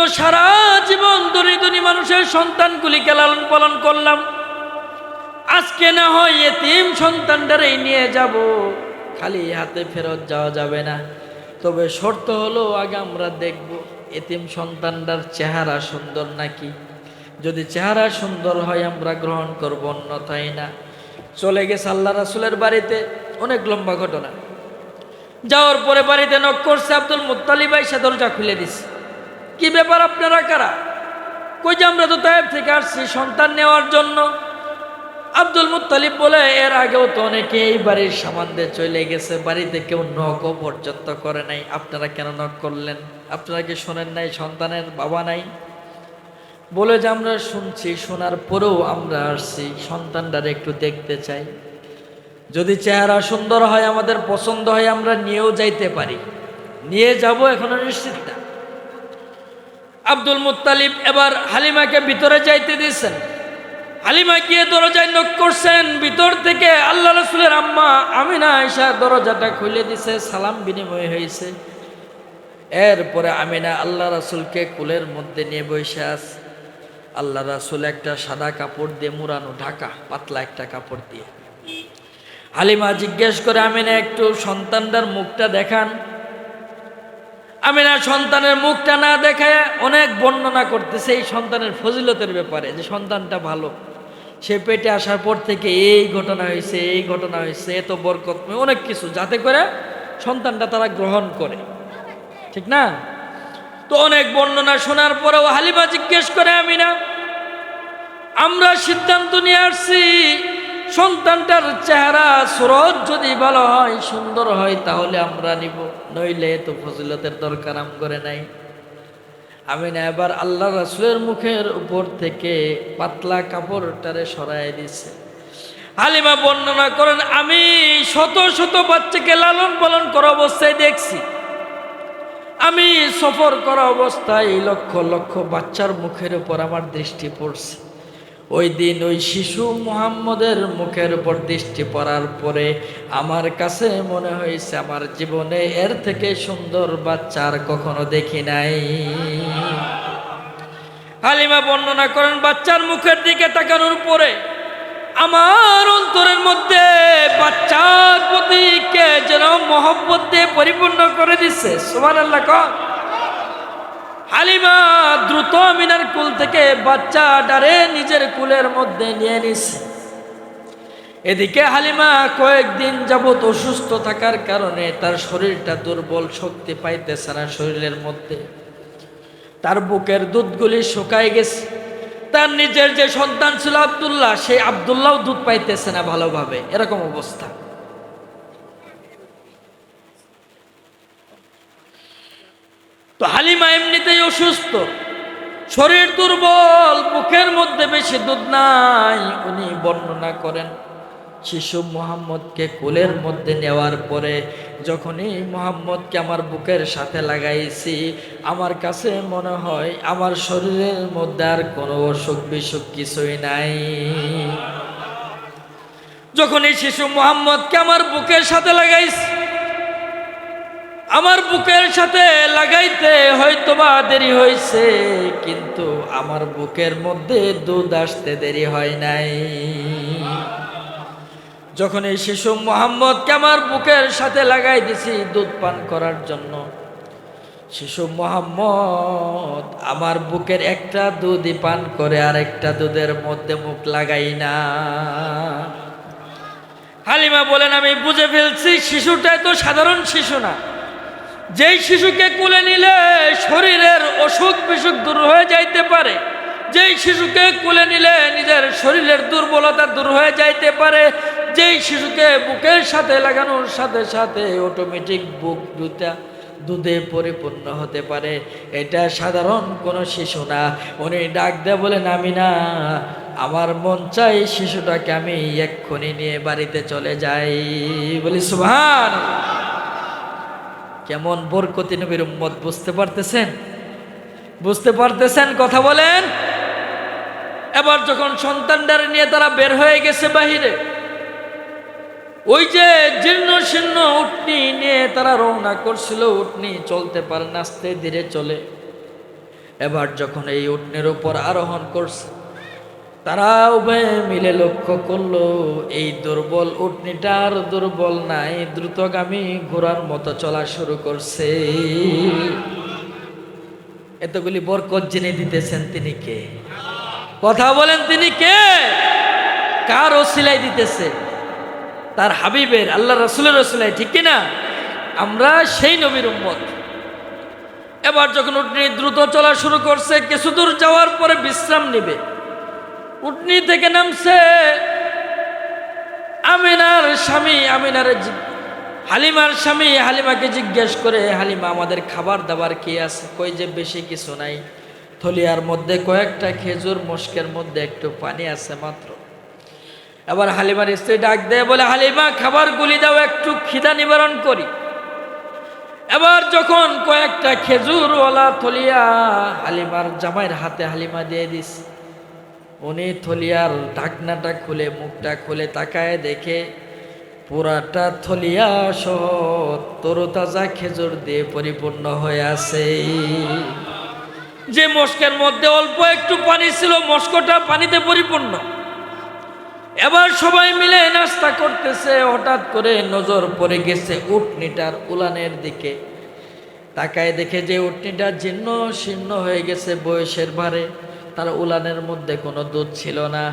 তো সারা জীবন দরিদ্রী মানুষের সন্তানগুলিকে লালন পালন করলাম। আজকে না হয় এতিম সন্তানটারেই নিয়ে যাব। খালি হাতে ফেরত যাওয়া যাবে না। তবে শর্ত হলো, আগে আমরা দেখব এতিম সন্তানটার চেহারা সুন্দর নাকি। যদি চেহারা সুন্দর হয়, আমরা গ্রহণ করব অন্যথায় না। চলে গেছে আল্লাহ রাসুলের বাড়িতে। অনেক লম্বা ঘটনা। যাওয়ার পরে বাড়িতে নক করছে আব্দুল মুত্তালিব সে দরজা খুলে দিছে। কি ব্যাপার আপনারা কারা? কই যে আমরা তো তাইব থেকে আসছি সন্তান নেওয়ার জন্য। আব্দুল মুত্তালিব বলে, এর আগেও তো অনেকে এই বাড়ির সামান দিয়ে চলে গেছে, বাড়িতে কেউ নখও পর্যন্ত করে নাই। আপনারা কেন নখ করলেন? আপনারা কি শোনেন নাই সন্তানের বাবা নাই? বলে যে আমরা শুনছি, শোনার পরেও আমরা আসছি, সন্তানটার একটু দেখতে চাই। যদি চেহারা সুন্দর হয়, আমাদের পছন্দ হয়, আমরা নিয়েও যাইতে পারি। নিয়ে যাব এখনও নিশ্চিত না। আব্দুল মুত্তালিব এবার হালিমাকে ভিতরে যাইতে দিয়েছেন। হালিমা গিয়ে দরজায় নক করছেন, ভিতর থেকে আল্লাহ রসুলের আম্মা আমিনা আয়সা দরজাটা খুলে দিছে, সালাম বিনিময় হয়েছে। এরপরে আমিনা আল্লাহ রাসুলকে কুলের মধ্যে নিয়ে বসে আছে। আল্লাহ রাসুল একটা সাদা কাপড় দিয়ে মুড়ানো ঢাকা, পাতলা একটা কাপড় দিয়ে। হালিমা জিজ্ঞেস করে, আমিনা, একটু সন্তানটার মুখটা দেখান। আমিনা সন্তানের মুখটা না দেখায় অনেক বর্ণনা করতেছে এই সন্তানের ফজিলতের ব্যাপারে, যে সন্তানটা ভালো। সে পেটে আসার পর থেকে এই ঘটনা হয়েছে, এই ঘটনা হয়েছে, এত বরকত, অনেক কিছু, যাতে করে সন্তানটা তারা গ্রহণ করে। ঠিক না? তো অনেক বর্ণনা শোনার পরেও হালিমা জিজ্ঞেস করে আমি না আমরা সিদ্ধান্ত নিয়ে আসছি সন্তানটার চেহারা, সুরজ যদি ভালো হয়, সুন্দর হয়, তাহলে আমরা নিব। নইলে তো ফজিলতের দরকার আম করে নাই। আমি না, এবার আল্লাহ রাসুলের মুখের উপর থেকে পাতলা কাপড়টারে সরাই দিছে। হালিমা বর্ণনা করেন, আমি শত শত বাচ্চাকে লালন পালন করা অবস্থায় দেখছি। আমি সফর করা অবস্থায় লক্ষ লক্ষ বাচ্চার মুখের উপর আমার দৃষ্টি পড়ছে। ওই দিন ওই শিশু মুহাম্মদের মুখের উপর দৃষ্টি পড়ার পরে আমার কাছে মনে হয়েছে, আমার জীবনে এর থেকে সুন্দর বাচ্চা আর কখনো দেখি নাই। হালিমা বর্ণনা করেন, বাচ্চার মুখের দিকে তাকানোর পরে আমার অন্তরের মধ্যে বাচ্চার প্রতি কে যেন মহব্বত দিয়ে পরিপূর্ণ করে দিচ্ছে সুমান আল্লাহ হালিমা দ্রুত মিনার কুল থেকে বাচ্চা ডারে নিজের কুলের মধ্যে নিয়ে নিছে এদিকে হালিমা কয়েকদিন যাবত অসুস্থ থাকার কারণে তার শরীরটা দুর্বল শক্তি পাইতেছে না শরীরের মধ্যে। তার বুকের দুধগুলি শুকায় গেছে। তার নিজের যে সন্তান ছিল আবদুল্লাহ সেই আবদুল্লাহ দুধ পাইতেছে না ভালোভাবে। এরকম অবস্থা। তো হালিমা এমনিতেই অসুস্থ। শরীর দুর্বল মুখের মধ্যে বেশি দুধ নাই, উনি বর্ণনা করেন, শিশু মোহাম্মদকে কোলের মধ্যে নেওয়ার পরে যখনই, মোহাম্মদকে আমার বুকের সাথে লাগাইছি, আমার কাছে মনে হয় আমার শরীরের মধ্যে আর কোনো অসুখ বিসুখ কিছুই নাই। যখন এই শিশু মোহাম্মদকে আমার বুকের সাথে লাগাইছি আমার বুকের সাথে লাগাইতে হয়তো বা দেরি হয়েছে কিন্তু আমার বুকের মধ্যে দুধ আসতে দেরি হয় নাই। যখন এই শিশু মোহাম্মদকে আমার বুকের সাথে লাগাই দিছি দুধ পান করার জন্য, শিশু মোহাম্মদ আমার বুকের একটা দুধই পান করে আর একটা দুধের মধ্যে মুখ লাগাই না। হালিমা বলেন, আমি বুঝে ফেলছি শিশুটা তো সাধারণ শিশু না। যেই শিশুকে কুলে নিলে শরীরের অসুখ বিসুখ দূর হয়ে যাইতে পারে, যেই শিশুকে কুলে নিলে নিজের শরীরের দুর্বলতা দূর হয়ে যাইতে পারে, যেই শিশুকে বুকের সাথে লাগানোর সাথে সাথে অটোমেটিক বুক দুটা দুধে পরিপূর্ণ হতে পারে। এটা সাধারণ কোনো শিশু না। উনি ডাক দেয় বলেন আমি না আমার মন চাই শিশুটাকে আমি এক্ষুনি নিয়ে বাড়িতে চলে যাই। বলি সুভান কেমন বরকতি নবীর উম্মত বুঝতে পারতেছেন? বুঝতে পারতেছেন? কথা বলেন। এবার যখন সন্তানটারে নিয়ে তারা বের হয়ে গেছে বাহিরে, ওই যে জীর্ণ শীর্ণ উটনি নিয়ে তারা রওনা করছিল, উটনি চলতে পারে না, আস্তে ধীরে চলে। এবার যখন এই উটনের উপর আরোহণ করছে তারা উভয়ে মিলে লক্ষ্য করল, এই দুর্বল উটনিটা আর দুর্বল নাই, দ্রুতগামী ঘোড়ার মতো চলা শুরু করছে। এতগুলি বরকত জেনে দিতেছেন তিনি কে? কথা বলেন তিনি কে? কার ও ওসিলাই দিতেছে? তার হাবিবের, আল্লাহ রসুলের ও ওসিলাই ঠিক কিনা? আমরা সেই নবীর উম্মত। এবার যখন উটনি দ্রুত চলা শুরু করছে, কিছু দূর যাওয়ার পরে বিশ্রাম নিবে। উটনি থেকে নামছে। আমিনার স্বামী, আমিনার হালিমার স্বামী, হালিমাকে জিজ্ঞেস করে, হালিমা, আমাদের খাবার দাবার কি আছে? কই যে বেশি কিছু নাই। থলিয়ার মধ্যে কয়েকটা খেজুর, মস্কের মধ্যে একটু পানি আছে মাত্র। এবার হালিমার স্ত্রী ডাক দেয়, বলে, হালিমা খাবার গুলি দাও, একটু খিদা নিবারণ করি। এবার যখন কয়েকটা খেজুরওয়ালা থলিয়া হালিমার জামাইয়ের হাতে হালিমা দিয়ে দিস উনি থলিয়ার ঢাকনাটা খুলে, মুখটা খুলে তাকায় দেখে, পুরাটা থলিয়া সহ তরতাজা খেজুর দিয়ে পরিপূর্ণ হয়ে আছে। যে মস্কের মধ্যে অল্প একটু পানি ছিল, মস্কটা পানিতে পরিপূর্ণ। এবার সবাই মিলে নাস্তা করতেছে, হঠাৎ করে নজর পড়ে গেছে উটনিটার উলানের দিকে। তাকায় দেখে যে উটনিটা জীর্ণ শীর্ণ হয়ে গেছে বয়সের ভারে। তার উলানের মধ্যে কোনো দুধ ছিল না।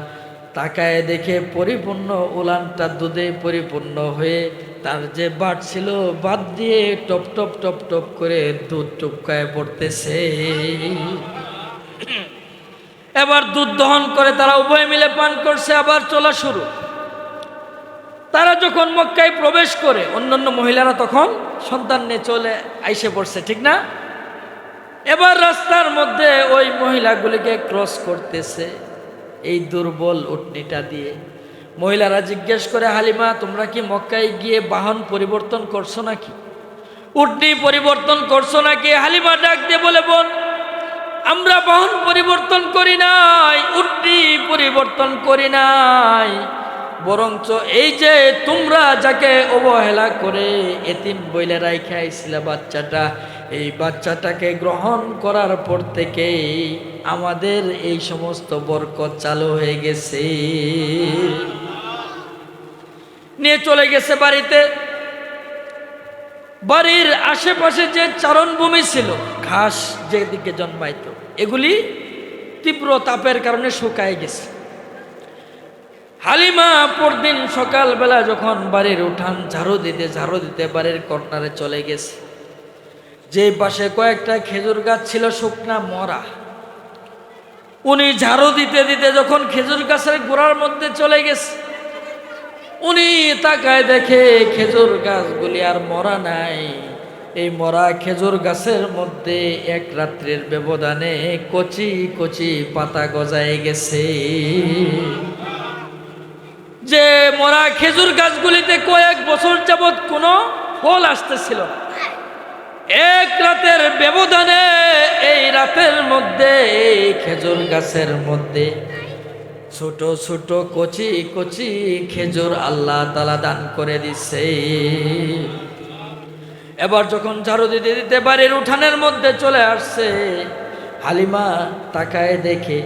তাকায় দেখে পরিপূর্ণ উলানটা দুধে পরিপূর্ণ হয়ে তার যে বাট ছিল, বাদ দিয়ে টপ টপ টপ টপ করে দুধ টুপকায় পড়তেছে। এবার দুধ দহন করে তারা উভয় মিলে পান করছে, আবার চলা শুরু। তারা যখন মক্কায় প্রবেশ করে, অন্যান্য মহিলারা তখন সন্তান নিয়ে চলে, আইসে পড়ছে, ঠিক না? এবার রাস্তার মধ্যে ওই মহিলাগুলিকে ক্রস করতেছে এই দুর্বল উটনিটা দিয়ে। মহিলারা জিজ্ঞেস করে, হালিমা, তোমরা কি মক্কায় গিয়ে বাহন পরিবর্তন করছ নাকি? উটনি, পরিবর্তন করছ নাকি? হালিমা ডাক দিয়ে বলে, বোন, আমরা বাহন পরিবর্তন করি নাই, উটনি পরিবর্তন করি নাই। বরঞ্চ এই যে তোমরা যাকে অবহেলা করে এতিম বইলে রাইখে আইছিল বাচ্চাটা, এই বাচ্চাটাকে গ্রহণ করার পর থেকেই আমাদের এই সমস্ত বরকত চালু হয়ে গেছে। নিয়ে চলে গেছে বাড়িতে। বাড়ির আশেপাশে যে চারণভূমি ছিল, ঘাস যেদিকে জন্মাইত, এগুলি তীব্র তাপের কারণে শুকায় গেছে। হালিমা পরদিন সকালবেলা যখন বাড়ির উঠান ঝাড়ু দিতে ঝাড়ু দিতে বাড়ির কর্নারে চলে গেছে। যে পাশে কয়েকটা খেজুর গাছ ছিল, শুকনা মরা। উনি ঝাড়ু দিতে দিতে যখন খেজুর গাছের গোড়ার মধ্যে চলে গেছে, উনি তাকায় দেখে খেজুর গাছগুলি আর মরা নাই। এই মরা খেজুর গাছের মধ্যে এক রাত্রের ব্যবধানে কচি কচি পাতা গজায় গেছে। যে মরা খেজুর গাছগুলিতে কয়েক বছর যাবৎ কোনো ফল আসতেছিল। এক রাতের ব্যবধানে এই রাতের মধ্যে, এই খেজুর গাছের মধ্যে ছোট ছোট, কচি কচি খেজুর আল্লাহ তালা দান করে দিছে। এবার যখন ঝাড়ু দিতে দিতে বাড়ির উঠানের মধ্যে চলে আসছে, হালিমা তাকায় দেখে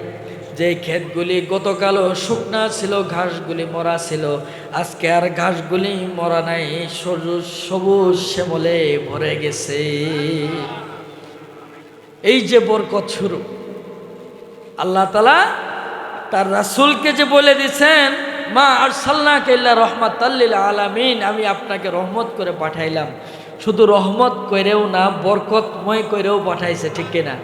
যে ক্ষেতগুলি গতকালও শুকনা ছিল, ঘাসগুলি মরা ছিল, আজকে আর ঘাসগুলি মরা নাই সবুজ সবুজ শ্যামলে ভরে গেছে। এই যে বরকত শুরু আল্লাহ তালা তার রাসুলকে যে বলে দিছেন মা আর সাল্লাহ কেল্লা রহমত আল্লিল আলামিন আমি আপনাকে রহমত করে পাঠাইলাম। শুধু রহমত করেও না, বরকতময় করেও পাঠাইছে, ঠিক কিনা?